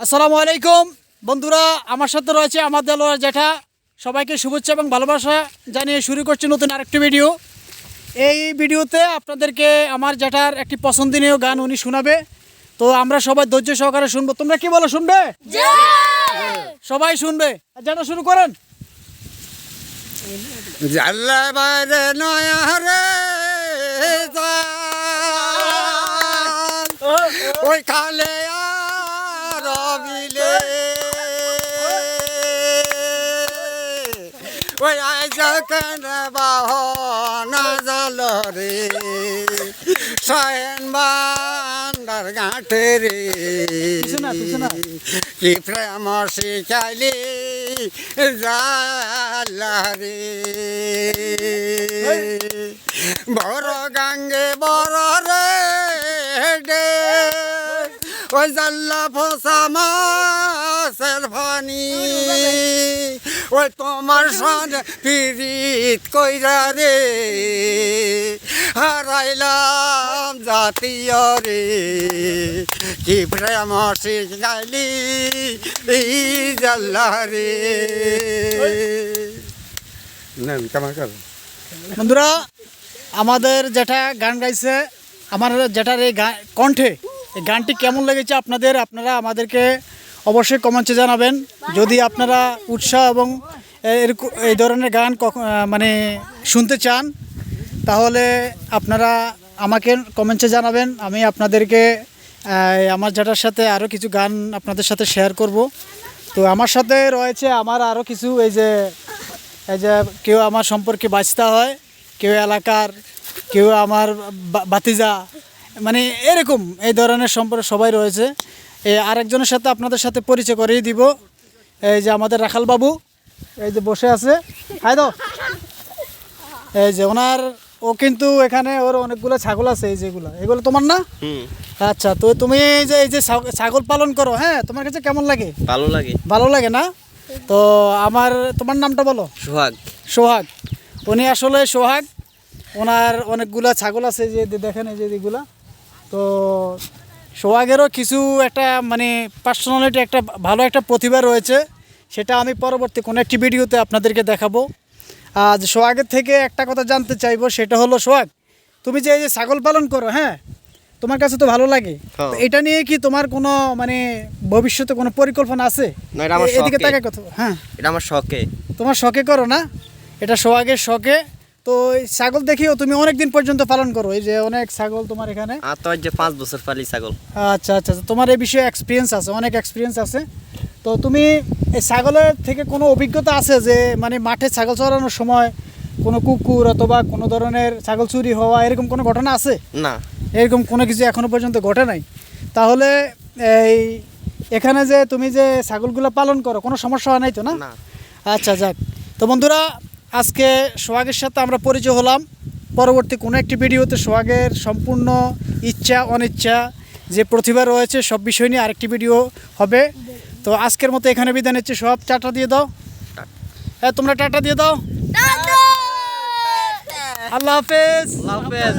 আসসালামু আলাইকুম। বন্ধুরা, আমার সাথে রয়েছে আমার দেলোয়ার জেঠা সবাইকে শুভেচ্ছা এবং ভালোবাসা জানিয়ে শুরু করছি নতুন আরেকটি ভিডিও। এই ভিডিওতে আপনাদেরকে আমার জেঠার একটি পছন্দনীয় গান উনি শোনাবে। তো আমরা সবাই ধৈর্য সহকারে শুনব। তোমরা কি বলো, শুনবে? সবাই শুনবে। জেঠা শুরু করেন। ওই খালে আর বিলে ওই আইজ কেন বাহনা জল রে। সয়ন বান্দার ঘাটে রে। কি প্রেম শিখাইলি জালা রে। বড় গাঙ্গে বড় ওই জাল্লা ফসা মাসের ফানি ওই তোমার সঙ্গে পিরিত কইরা রে। হারাইলাম জাতীয় রে। কি প্রেম শিখাইলি এই জাল্লা রে। নেন কেমন কর বন্ধুরা আমাদের যেটা গান গাইছে আমার যেটার এই কণ্ঠে এই গানটি কেমন লেগেছে আপনাদের? আপনারা আমাদেরকে অবশ্যই কমেন্টে জানাবেন। যদি আপনারা উৎসাহ এবং এরকম এই ধরনের গান মানে শুনতে চান, তাহলে আপনারা আমাকে কমেন্টে জানাবেন। আমি আপনাদেরকে আমার যেটার সাথে আরও কিছু গান আপনাদের সাথে শেয়ার করব। তো আমার সাথে রয়েছে আমার আরও কিছু, এই যে এই যে কেউ আমার সম্পর্কে বাঁচতে হয়, কেউ এলাকার, কেউ আমার বাতিজা মানে এরকম এই ধরনের সম্পর্ক সবাই রয়েছে। এই আরেকজনের সাথে আপনাদের সাথে পরিচয় করিয়ে দিব। এই যে আমাদের রাখাল বাবু এই যে বসে আছে। হাই দাও। এই যে ওনার ও কিন্তু এখানে ওর অনেকগুলো ছাগল আছে এই যেগুলো। এগুলো তোমার না? আচ্ছা তো তুমি এই যে এই যে ছাগ- ছাগল পালন করো হ্যাঁ? তোমার কাছে কেমন লাগে? ভালো লাগে। ভালো লাগে না? তো আমার তোমার নামটা বলো? সোহাগ। সোহাগ। উনি আসলে সোহাগ। ওনার অনেকগুলা ছাগল আছে যে যে দেখেন এই যে এগুলা। তো সোহাগেরও কিছু একটা মানে পার্সোনালিটি একটা ভালো একটা প্রতিভা রয়েছে সেটা আমি পরবর্তী কোনো একটি ভিডিওতে আপনাদেরকে দেখাবো। আজ সোহাগের থেকে একটা কথা জানতে চাইব সেটা হলো সোহাগ তুমি যে এই যে ছাগল পালন করো হ্যাঁ? তোমার কাছে তো ভালো লাগে। হ্যাঁ। এটা নিয়ে কি তোমার কোনো মানে ভবিষ্যতে কোনো পরিকল্পনা আছে? না, এটা আমার এদিকে। তাকায় কথা হ্যাঁ। এটা আমার শখে। তোমার শখে করো না। এটা সোহাগের শখে। তো ছাগল দেখিও তুমি অনেক দিন পর্যন্ত পালন করো। এই যে অনেক ছাগল তোমার এখানে। তো যে পাঁচ বছর পালি ছাগল। আচ্ছা আচ্ছা আচ্ছা, তোমার এই বিষয়ে এক্সপিরিয়েন্স আছে অনেক এক্সপিরিয়েন্স আছে। তো তুমি এই ছাগলের থেকে কোনো অভিজ্ঞতা আছে যে মানে মাঠে ছাগল চড়ানোর সময় কোনো কুকুর অথবা কোনো ধরনের ছাগল চুরি হওয়া এরকম কোনো ঘটনা আছে? না। এরকম কোনো কিছু এখনও পর্যন্ত ঘটে নাই? তাহলে এই এখানে যে তুমি যে ছাগলগুলো পালন করো কোনো সমস্যা হয় নাই তো না। আচ্ছা যাক। তো বন্ধুরা আজকে সোহাগের সাথে আমরা পরিচয় হলাম। পরবর্তী কোনো একটি ভিডিওতে সোহাগের সম্পূর্ণ ইচ্ছা অনিচ্ছা যে প্রতিভা রয়েছে সব বিষয় নিয়ে আরেকটি ভিডিও হবে। তো আজকের মতো এখানে বিধান হচ্ছে সব টাটা দিয়ে দাও। হ্যাঁ তোমরা টাটা দিয়ে দাও। আল্লাহ হাফেজ। আল্লাহ হাফেজ।